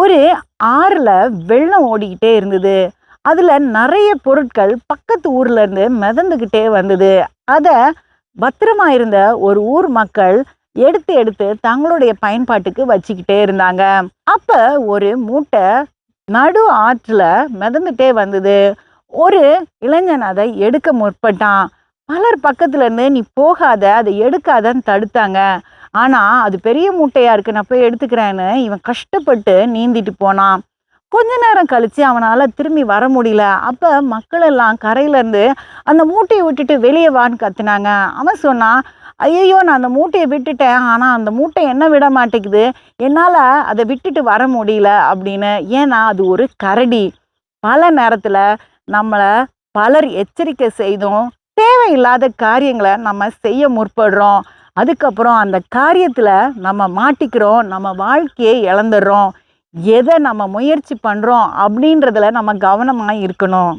ஒரு ஆறுல வெள்ளம் ஓடிக்கிட்டே இருந்தது. அதுல நிறைய பொருட்கள் பக்கத்து ஊர்ல இருந்து மிதந்துக்கிட்டே வந்தது. அத பத்திரமா இருந்த ஒரு ஊர் மக்கள் எடுத்து எடுத்து தங்களுடைய பயன்பாட்டுக்கு வச்சுக்கிட்டே இருந்தாங்க. அப்ப ஒரு மூட்டை நடு ஆற்றுல மிதந்துட்டே வந்தது. ஒரு இளைஞன் அதை எடுக்க முற்பட்டான். பலர் பக்கத்துல இருந்து நீ போகாத அதை எடுக்காதன்னு தடுத்தாங்க. ஆனால் அது பெரிய மூட்டையாக இருக்கு நான் போய் எடுத்துக்கிறேன்னு இவன் கஷ்டப்பட்டு நீந்திட்டு போனான். கொஞ்ச நேரம் கழித்து அவனால் திரும்பி வர முடியல. அப்போ மக்கள் எல்லாம் அந்த மூட்டையை விட்டுட்டு வெளியே வான்னு கத்துனாங்க. அவன் சொன்னான் ஐயோ நான் அந்த மூட்டையை விட்டுட்டேன். ஆனால் அந்த மூட்டை என்ன விட மாட்டேங்குது? என்னால் அதை விட்டுட்டு வர முடியல அப்படின்னு. ஏன்னா அது ஒரு கரடி. பல நேரத்தில் நம்மளை பலர் எச்சரிக்கை செய்தும் தேவையில்லாத காரியங்களை நம்ம செய்ய முற்படுறோம். அதுக்கப்புறம் அந்த காரியத்தில் நம்ம மாட்டிக்கிறோம் நம்ம வாழ்க்கையை இழந்துடுறோம் எதை நம்ம முயற்சி பண்ணுறோம் அப்படின்றதுல நம்ம கவனமாக இருக்கணும்.